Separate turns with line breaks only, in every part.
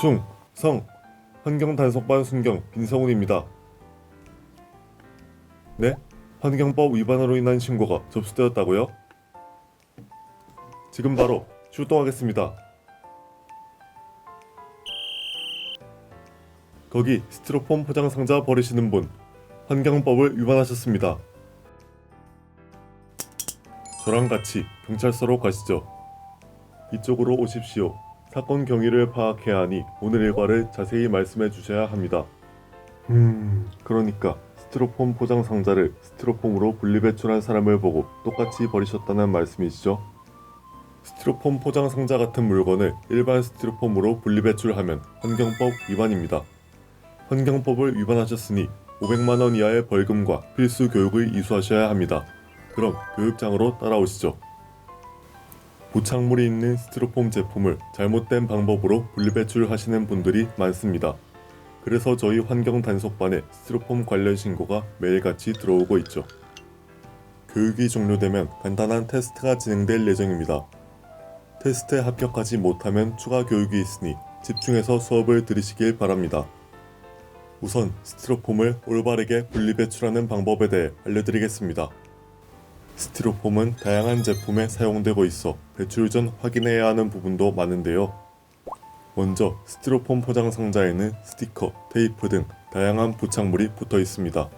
충, 성, 환경 단속반 순경 빈성훈입니다. 네? 환경법 위반으로 인한 신고가 접수되었다고요? 지금 바로 출동하겠습니다. 거기 스티로폼 포장 상자 버리시는 분 환경법을 위반하셨습니다. 저랑 같이 경찰서로 가시죠. 이쪽으로 오십시오. 사건 경위를 파악해야 하니 오늘 일과를 자세히 말씀해 주셔야 합니다. 음, 그러니까 스티로폼 포장 상자를 스티로폼으로 분리배출한 사람을 보고 똑같이 버리셨다는 말씀이시죠? 스티로폼 포장 상자 같은 물건을 일반 스티로폼으로 분리배출하면 환경법 위반입니다. 환경법을 위반하셨으니 500만 원 이하의 벌금과 필수 교육을 이수하셔야 합니다. 그럼 교육장으로 따라오시죠. 부착물이 있는 스티로폼 제품을 잘못된 방법으로 분리배출하시는 분들이 많습니다. 그래서 저희 환경 단속반에 스티로폼 관련 신고가 매일같이 들어오고 있죠. 교육이 종료되면 간단한 테스트가 진행될 예정입니다. 테스트에 합격하지 못하면 추가 교육이 있으니 집중해서 수업을 들으시길 바랍니다. 우선 스티로폼을 올바르게 분리배출하는 방법에 대해 알려드리겠습니다. 스티로폼은 다양한 제품에 사용되고 있어 배출 전 확인해야 하는 부분도 많은데요. 먼저 스티로폼 포장 상자에는 스티커, 테이프 등 다양한 부착물이 붙어 있습니다.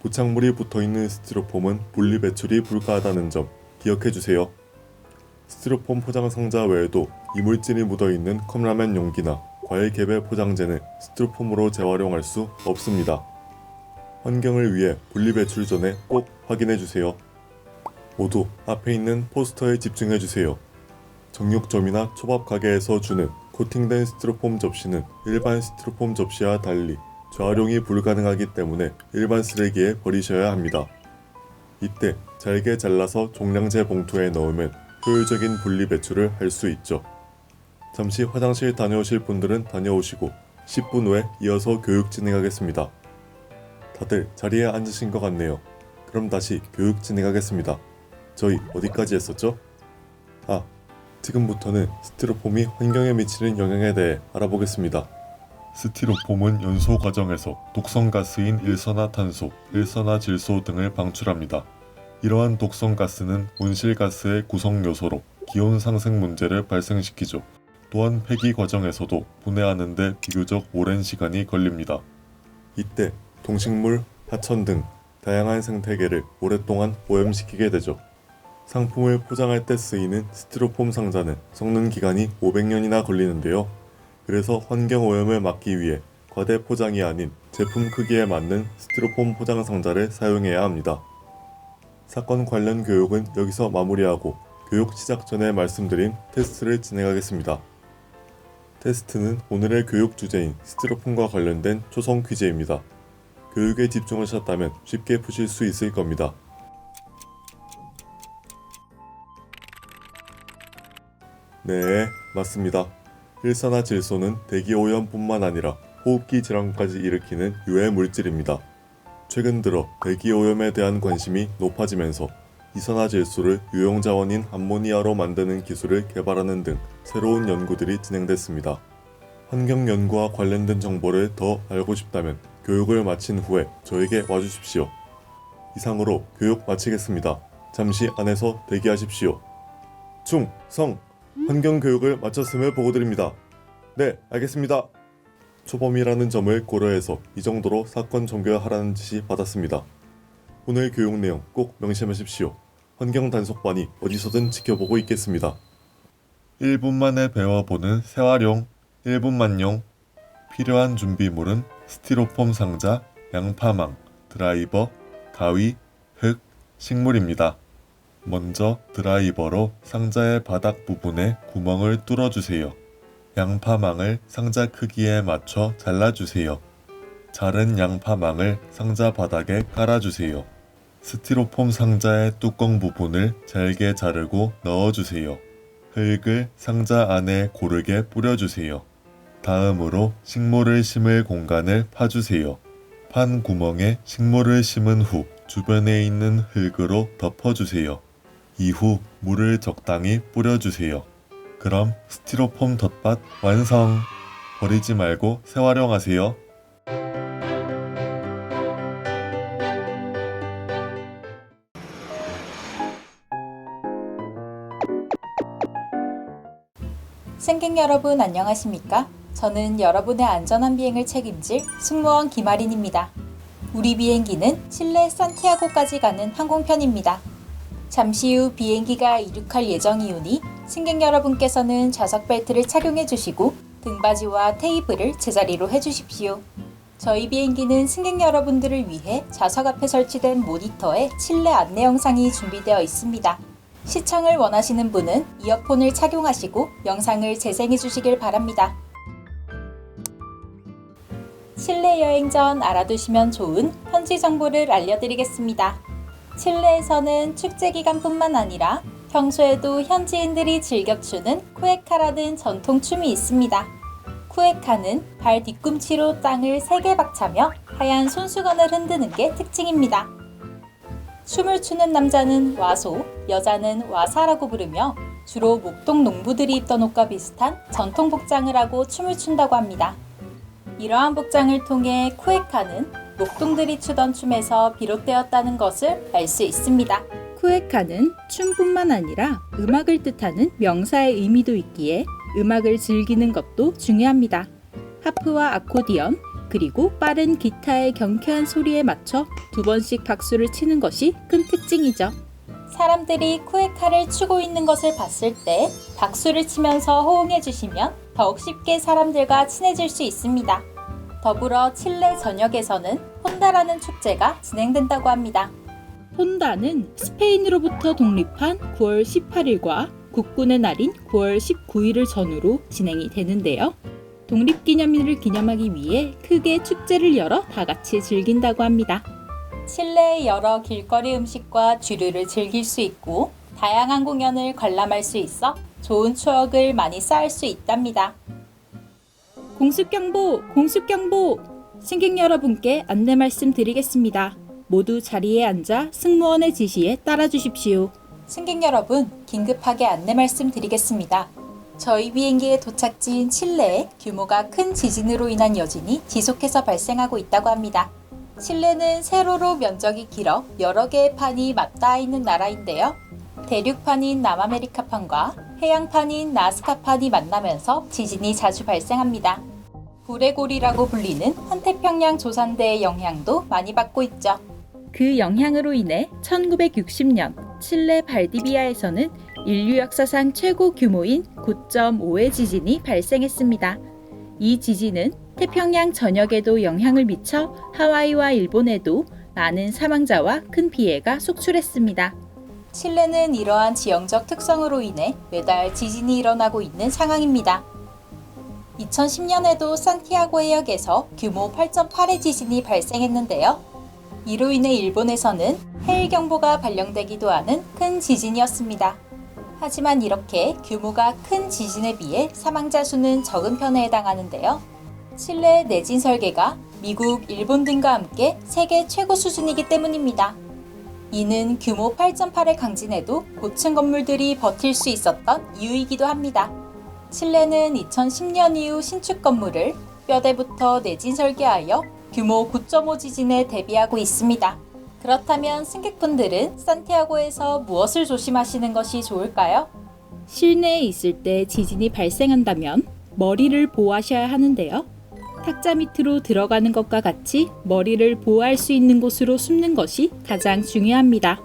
부착물이 붙어 있는 스티로폼은 분리 배출이 불가하다는 점 기억해 주세요. 스티로폼 포장 상자 외에도 이물질이 묻어 있는 컵라면 용기나 과일 개별 포장재는 스티로폼으로 재활용할 수 없습니다. 환경을 위해 분리 배출 전에 꼭 확인해 주세요. 모두 앞에 있는 포스터에 집중해 주세요. 정육점이나 초밥 가게에서 주는 코팅된 스티로폼 접시는 일반 스티로폼 접시와 달리 재활용이 불가능하기 때문에 일반 쓰레기에 버리셔야 합니다. 이때 잘게 잘라서 종량제 봉투에 넣으면 효율적인 분리 배출을 할 수 있죠. 잠시 화장실 다녀오실 분들은 다녀오시고 10분 후에 이어서 교육 진행하겠습니다. 다들 자리에 앉으신 것 같네요. 그럼 다시 교육 진행하겠습니다. 저희 어디까지 했었죠? 아, 지금부터는 스티로폼이 환경에 미치는 영향에 대해 알아보겠습니다. 스티로폼은 연소 과정에서 독성 가스인 일산화탄소, 일산화질소 등을 방출합니다. 이러한 독성 가스는 온실 가스의 구성 요소로 기온 상승 문제를 발생시키죠. 또한 폐기 과정에서도 분해하는데 비교적 오랜 시간이 걸립니다. 이때 동식물, 하천 등 다양한 생태계를 오랫동안 오염시키게 되죠. 상품을 포장할 때 쓰이는 스티로폼 상자는 썩는 기간이 500년이나 걸리는데요. 그래서 환경 오염을 막기 위해 과대 포장이 아닌 제품 크기에 맞는 스티로폼 포장 상자를 사용해야 합니다. 사건 관련 교육은 여기서 마무리하고 교육 시작 전에 말씀드린 테스트를 진행하겠습니다. 테스트는 오늘의 교육 주제인 스티로폼과 관련된 초성 퀴즈입니다. 교육에 집중하셨다면 쉽게 푸실 수 있을 겁니다. 네, 맞습니다. 일산화 질소는 대기 오염뿐만 아니라 호흡기 질환까지 일으키는 유해 물질입니다. 최근 들어 대기 오염에 대한 관심이 높아지면서 이산화질소를 유용 자원인 암모니아로 만드는 기술을 개발하는 등 새로운 연구들이 진행됐습니다. 환경 연구와 관련된 정보를 더 알고 싶다면 교육을 마친 후에 저에게 와주십시오. 이상으로 교육 마치겠습니다. 잠시 안에서 대기하십시오. 충, 성, 환경 교육을 마쳤음을 보고드립니다. 네, 알겠습니다. 초범이라는 점을 고려해서 이 정도로 사건 종결하라는 지시 받았습니다. 오늘 교육 내용 꼭 명심하십시오. 환경 단속반이 어디서든 지켜보고 있겠습니다. 1분 만에 배워보는 생활용 1분 만용 필요한 준비물은 스티로폼 상자, 양파망, 드라이버, 가위, 흙, 식물입니다. 먼저 드라이버로 상자의 바닥 부분에 구멍을 뚫어주세요. 양파망을 상자 크기에 맞춰 잘라주세요. 자른 양파망을 상자 바닥에 깔아주세요. 스티로폼 상자의 뚜껑 부분을 잘게 자르고 넣어주세요. 흙을 상자 안에 고르게 뿌려주세요. 다음으로 식물을 심을 공간을 파주세요. 판 구멍에 식물을 심은 후 주변에 있는 흙으로 덮어주세요. 이후 물을 적당히 뿌려주세요. 그럼 스티로폼 덧밭 완성! 버리지 말고 재활용하세요.
승객 여러분 안녕하십니까? 저는 여러분의 안전한 비행을 책임질 승무원 김아린입니다. 우리 비행기는 칠레 산티아고까지 가는 항공편입니다. 잠시 후 비행기가 이륙할 예정이오니 승객 여러분께서는 좌석 벨트를 착용해 주시고 등받이와 테이블을 제자리로 해 주십시오. 저희 비행기는 승객 여러분들을 위해 좌석 앞에 설치된 모니터에 칠레 안내 영상이 준비되어 있습니다. 시청을 원하시는 분은 이어폰을 착용하시고 영상을 재생해 주시길 바랍니다. 칠레 여행 전 알아두시면 좋은 현지 정보를 알려드리겠습니다. 칠레에서는 축제 기간뿐만 아니라 평소에도 현지인들이 즐겨 추는 쿠에카라는 전통 춤이 있습니다. 쿠에카는 발 뒤꿈치로 땅을 세게 박차며 하얀 손수건을 흔드는 게 특징입니다. 춤을 추는 남자는 와소, 여자는 와사라고 부르며 주로 목동 농부들이 입던 옷과 비슷한 전통 복장을 하고 춤을 춘다고 합니다. 이러한 복장을 통해 쿠에카는 목동들이 추던 춤에서 비롯되었다는 것을 알 수 있습니다.
쿠에카는 춤뿐만 아니라 음악을 뜻하는 명사의 의미도 있기에 음악을 즐기는 것도 중요합니다. 하프와 아코디언, 그리고 빠른 기타의 경쾌한 소리에 맞춰 두 번씩 박수를 치는 것이 큰 특징이죠.
사람들이 쿠에카를 추고 있는 것을 봤을 때 박수를 치면서 호응해 주시면 더욱 쉽게 사람들과 친해질 수 있습니다. 더불어 칠레 전역에서는 혼다라는 축제가 진행된다고 합니다.
혼다는 스페인으로부터 독립한 9월 18일과 국군의 날인 9월 19일을 전후로 진행이 되는데요. 독립기념일을 기념하기 위해 크게 축제를 열어 다 같이 즐긴다고 합니다.
칠레의 여러 길거리 음식과 주류를 즐길 수 있고 다양한 공연을 관람할 수 있어 좋은 추억을 많이 쌓을 수 있답니다.
공습경보! 공습경보! 승객 여러분께 안내 말씀 드리겠습니다. 모두 자리에 앉아 승무원의 지시에 따라 주십시오.
승객 여러분, 긴급하게 안내 말씀 드리겠습니다. 저희 비행기의 도착지인 칠레에 규모가 큰 지진으로 인한 여진이 지속해서 발생하고 있다고 합니다. 칠레는 세로로 면적이 길어 여러 개의 판이 맞닿아 있는 나라인데요. 대륙판인 남아메리카판과 해양판인 나스카판이 만나면서 지진이 자주 발생합니다. 고래골이라고 불리는 환태평양 조산대의 영향도 많이 받고 있죠.
그 영향으로 인해 1960년 칠레 발디비아에서는 인류 역사상 최고 규모인 9.5의 지진이 발생했습니다. 이 지진은 태평양 전역에도 영향을 미쳐 하와이와 일본에도 많은 사망자와 큰 피해가 속출했습니다.
칠레는 이러한 지형적 특성으로 인해 매달 지진이 일어나고 있는 상황입니다. 2010년에도 산티아고 해역에서 규모 8.8의 지진이 발생했는데요. 이로 인해 일본에서는 해일 경보가 발령되기도 하는 큰 지진이었습니다. 하지만 이렇게 규모가 큰 지진에 비해 사망자 수는 적은 편에 해당하는데요. 칠레 내진 설계가 미국, 일본 등과 함께 세계 최고 수준이기 때문입니다. 이는 규모 8.8의 강진에도 고층 건물들이 버틸 수 있었던 이유이기도 합니다. 칠레는 2010년 이후 신축 건물을 뼈대부터 내진 설계하여 규모 9.5 지진에 대비하고 있습니다. 그렇다면 승객분들은 산티아고에서 무엇을 조심하시는 것이 좋을까요?
실내에 있을 때 지진이 발생한다면 머리를 보호하셔야 하는데요. 탁자 밑으로 들어가는 것과 같이 머리를 보호할 수 있는 곳으로 숨는 것이 가장 중요합니다.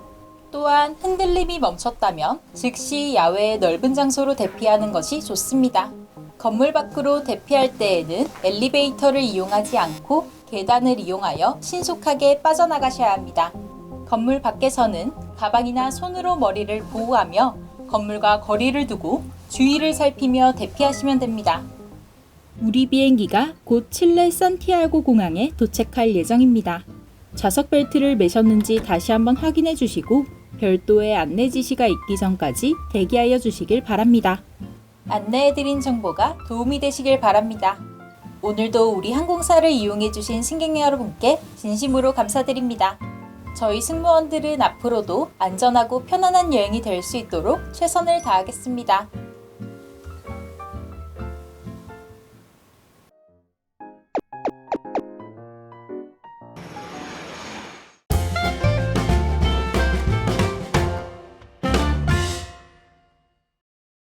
또한 흔들림이 멈췄다면 즉시 야외의 넓은 장소로 대피하는 것이 좋습니다. 건물 밖으로 대피할 때에는 엘리베이터를 이용하지 않고 계단을 이용하여 신속하게 빠져나가셔야 합니다. 건물 밖에서는 가방이나 손으로 머리를 보호하며 건물과 거리를 두고 주위를 살피며 대피하시면 됩니다.
우리 비행기가 곧 칠레 산티아고 공항에 도착할 예정입니다. 좌석 벨트를 매셨는지 다시 한번 확인해 주시고 별도의 안내 지시가 있기 전까지 대기하여 주시길 바랍니다.
안내해드린 정보가 도움이 되시길 바랍니다. 오늘도 우리 항공사를 이용해주신 승객 여러분께 진심으로 감사드립니다. 저희 승무원들은 앞으로도 안전하고 편안한 여행이 될 수 있도록 최선을 다하겠습니다.